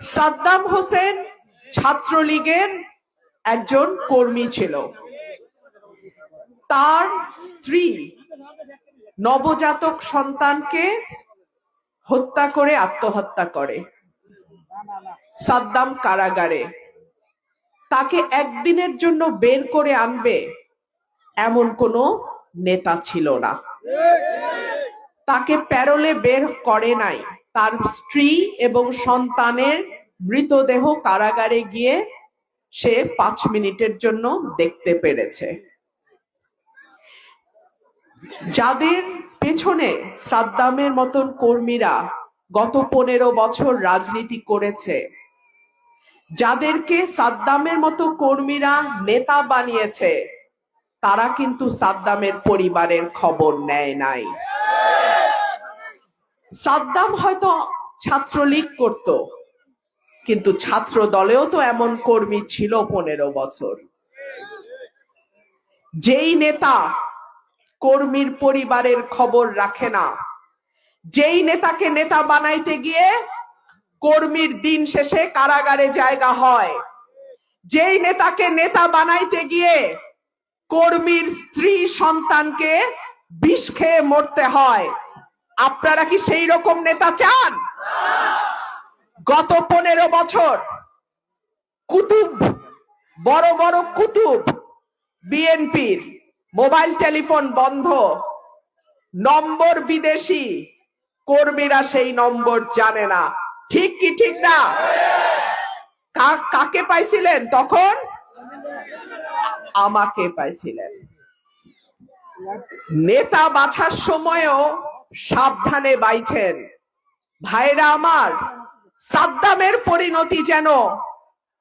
সাদ্দাম হোসেন ছাত্রলীগের একজন কর্মী ছিল। তার স্ত্রী নবজাতক সন্তানকে হত্যা করে আত্মহত্যা করে। সাদ্দাম কারাগারে। তাকে একদিনের জন্য বের করে আনবে এমন কোনো নেতা ছিল না। তাকে প্যারোলে বের করে নাই। তার স্ত্রী এবং সন্তানের মৃতদেহ কারাগারে গিয়ে সে পাঁচ মিনিটের জন্য দেখতে পেরেছে। যাদের পেছনে সাদ্দামের মতন কর্মীরা গত পনেরো বছর রাজনীতি করেছে, যাদেরকে সাদ্দামের মতো কর্মীরা নেতা বানিয়েছে, তারা কিন্তু সাদ্দামের পরিবারের খবর নেয় নাই। সাদ্দাম হয়তো ছাত্রলীগ করত, কিন্তু ছাত্র দলেও তো এমন কর্মী ছিল পনেরো বছর। যেই নেতা কর্মীর পরিবারের খবর রাখে না, যেই নেতাকে নেতা বানাইতে গিয়ে কর্মীর দিন শেষে কারাগারে জায়গা হয়, যেই নেতাকে নেতা বানাইতে গিয়ে কর্মীর স্ত্রী সন্তানকে বিষ খেয়ে মরতে হয় আপনারা কি সেই রকম নেতা চান? গত পনেরো বছর কুতুব, বড় বড় কুতুব, বিএনপির মোবাইল টেলিফোন বন্ধ, নম্বর বিদেশি কর্মীরা সেই নম্বর জানে না। ঠিক কি ঠিক না? কাকে পাইছিলেন তখন? আমাকে পাইছিলেন। নেতা বাছার সময়ও সাবধানে বাইছেন। ভাইরা আমার, সাদ্দামের পরিণতি যেন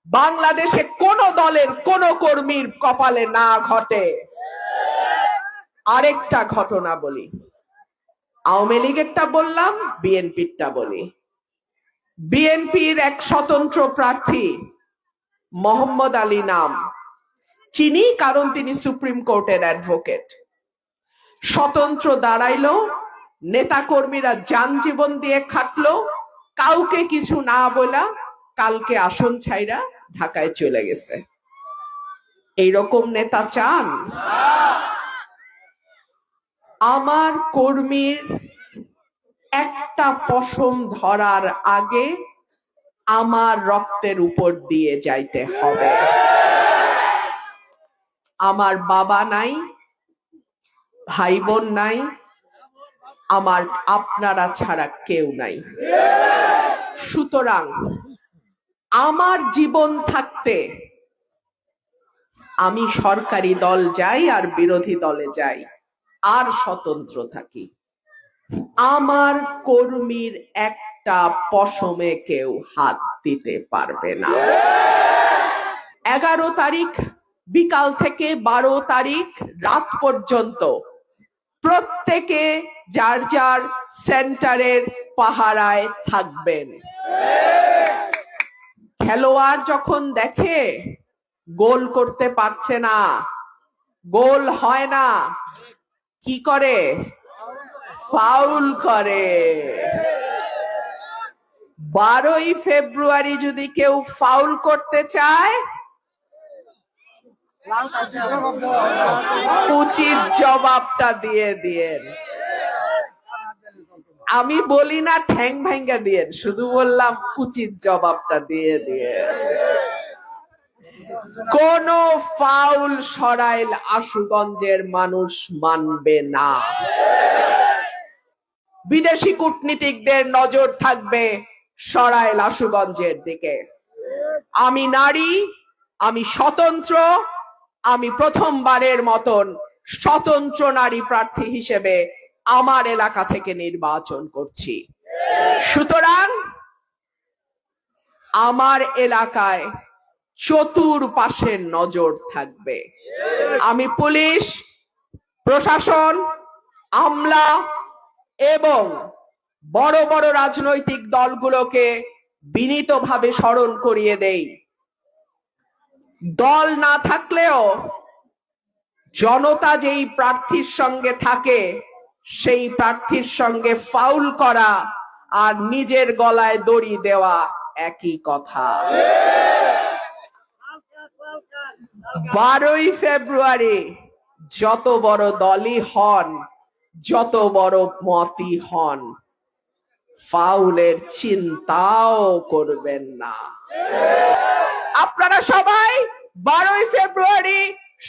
বাংলাদেশে কোন দলের কোন কর্মীর কপালে না ঘটে। আরেকটা ঘটনা বলি। আওয়ামী লীগেরটা বললাম বিএনপিরটা বলি। বিএনপির এক স্বতন্ত্র প্রার্থী মোহাম্মদ আলী নাম। চিনি কারণ তিনি সুপ্রিম কোর্টের অ্যাডভোকেট। স্বতন্ত্র দাঁড়াইলো নেতা কর্মীরা যান জীবন দিয়ে খাটলো, কাউকে কিছু না বলা, কালকে আসন ছাইরা ঢাকায় চলে গেছে। এইরকম নেতা চান? আমার কর্মীর একটা পশম ধরার আগে আমার রক্তের উপর দিয়ে যাইতে হবে। আমার বাবা নাই ভাই বোন নাই আমার আপনারা ছাড়া কেউ নাই। সুতরাং আমার জীবন থাকতে আমি সরকারি দল যাই আর বিরোধী দলে যাই, আর স্বতন্ত্র থাকি। আমার কর্মীর একটা পশমে কেউ হাত দিতে পারবে না। এগারো তারিখ, বিকাল থেকে বারো তারিখ রাত পর্যন্ত প্রত্যেকে যার যার সেন্টারের পাহারায় থাকবেন। খেলোয়াড় যখন দেখে, গোল করতে পারছে না, গোল হয় না, কি করে? ফাউল করে। বারোই ফেব্রুয়ারি যদি কেউ ফাউল করতে চায়, উচিত জবাবটা দিয়ে দিয়েন। আমি বলি না ঠ্যাং ভাঙ্গা দিয়েন শুধু বললাম উচিত জবাবটা দিয়ে দিয়ে। কোন ফাউল সরাইল আশুগঞ্জের মানুষ মানবে না। বিদেশি কূটনীতিকদের নজর থাকবে সরাইল আশুগঞ্জের দিকে। আমি নারী, আমি স্বতন্ত্র, আমি প্রথমবারের মতন স্বতন্ত্র নারী প্রার্থী হিসেবে আমার এলাকা থেকে নির্বাচন করছি। সুতরাং আমার এলাকায় চতুর্পাশের নজর থাকবে। আমি পুলিশ, প্রশাসন, আমলা এবং বড় বড় রাজনৈতিক দলগুলোকে বিনীতভাবে স্মরণ করিয়ে দেই। দল না থাকলেও জনতা যেই প্রার্থীর সঙ্গে থাকে সেই প্রার্থীর সঙ্গে ফাউল করা আর নিজের গলায় দড়ি দেওয়া একই কথা। বারোই ফেব্রুয়ারি যত বড় দলই হন, যত বড় মতি হন, ফাউলের চিন্তাও করবেন না। আপনারা সবাই বারোই ফেব্রুয়ারি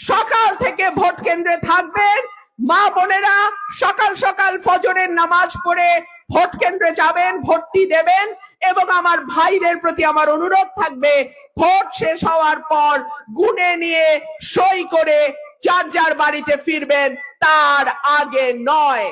সকাল থেকে ভোট কেন্দ্রে থাকবেন। মা বোনেরা, সকাল সকাল ফজরের নামাজ পড়ে ভোট কেন্দ্রে যাবেন, ভোটটি দেবেন এবং আমার ভাইদের প্রতি আমার অনুরোধ থাকবে, ভোট শেষ হওয়ার পর গুনে নিয়ে সই করে যার যার বাড়িতে ফিরবেন, তার আগে নয়।